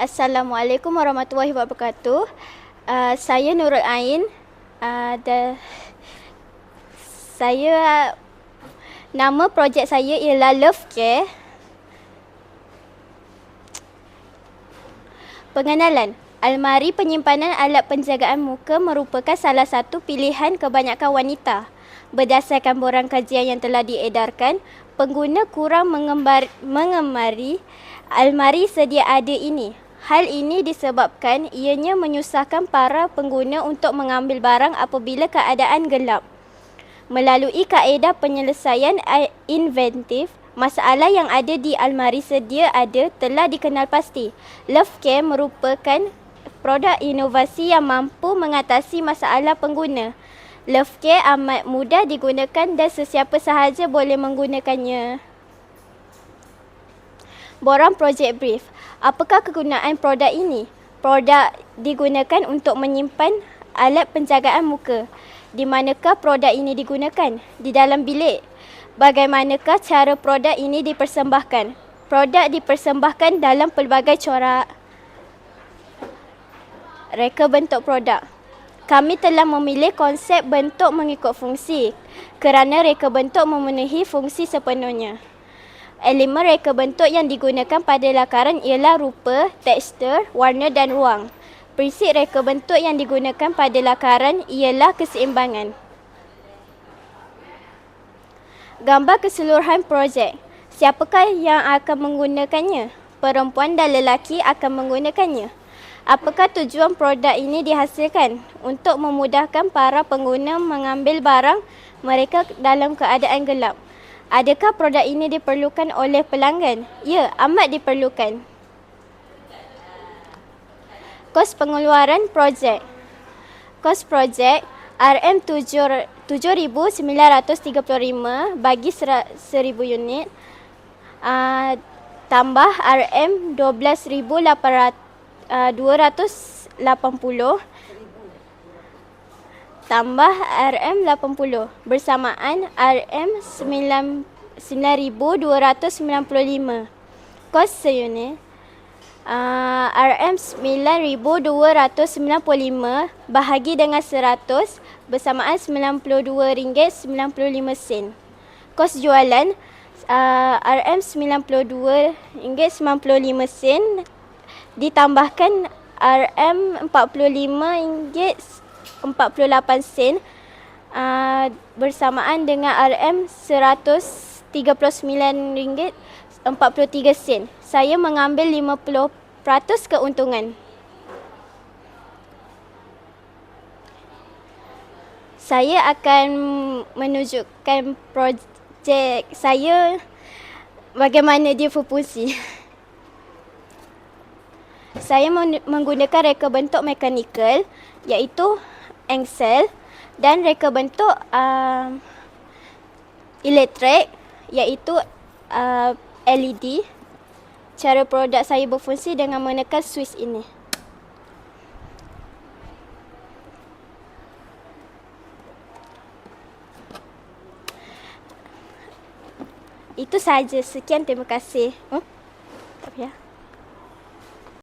Assalamualaikum warahmatullahi wabarakatuh. Uh, saya Nurul Ain. Uh, the, saya nama projek saya ialah Love Care. Pengenalan. Almari penyimpanan alat penjagaan muka merupakan salah satu pilihan kebanyakan wanita. Berdasarkan borang kajian yang telah diedarkan, pengguna kurang mengembar, mengemari almari sedia ada ini. Hal ini disebabkan ianya menyusahkan para pengguna untuk mengambil barang apabila keadaan gelap. Melalui kaedah penyelesaian inventif, masalah yang ada di almari sedia ada telah dikenal pasti. Love Care merupakan produk inovasi yang mampu mengatasi masalah pengguna. Love Care amat mudah digunakan dan sesiapa sahaja boleh menggunakannya. Borang Project Brief. Apakah kegunaan produk ini? Produk digunakan untuk menyimpan alat penjagaan muka. Di manakah produk ini digunakan? Di dalam bilik. Bagaimanakah cara produk ini dipersembahkan? Produk dipersembahkan dalam pelbagai corak. Reka bentuk produk. Kami telah memilih konsep bentuk mengikut fungsi kerana reka bentuk memenuhi fungsi sepenuhnya. Elemen reka bentuk yang digunakan pada lakaran ialah rupa, tekstur, warna dan ruang. Prinsip reka bentuk yang digunakan pada lakaran ialah keseimbangan. Gambar keseluruhan projek. Siapakah yang akan menggunakannya? Perempuan dan lelaki akan menggunakannya. Apakah tujuan produk ini dihasilkan? Untuk memudahkan para pengguna mengambil barang mereka dalam keadaan gelap. Adakah produk ini diperlukan oleh pelanggan? Ya, amat diperlukan. Kos pengeluaran projek. Kos projek RM7,935 bagi 1,000 unit. Uh, tambah RM12,280 tambah RM80 bersamaan RM9295. Kos seunit uh, RM9295 bahagi dengan 100 bersamaan RM92.95. Kos jualan uh, RM92.95 ditambahkan RM45 48 sen uh, bersamaan dengan RM 139 ringgit 43 sen. Saya mengambil 50% keuntungan. Saya akan menunjukkan projek saya bagaimana dia berfungsi. Saya menggunakan reka bentuk mekanikal iaitu engsel dan reka bentuk uh, elektrik iaitu uh, LED. Cara produk saya berfungsi dengan menekan switch ini. Itu saja. Sekian terima kasih. Hmm?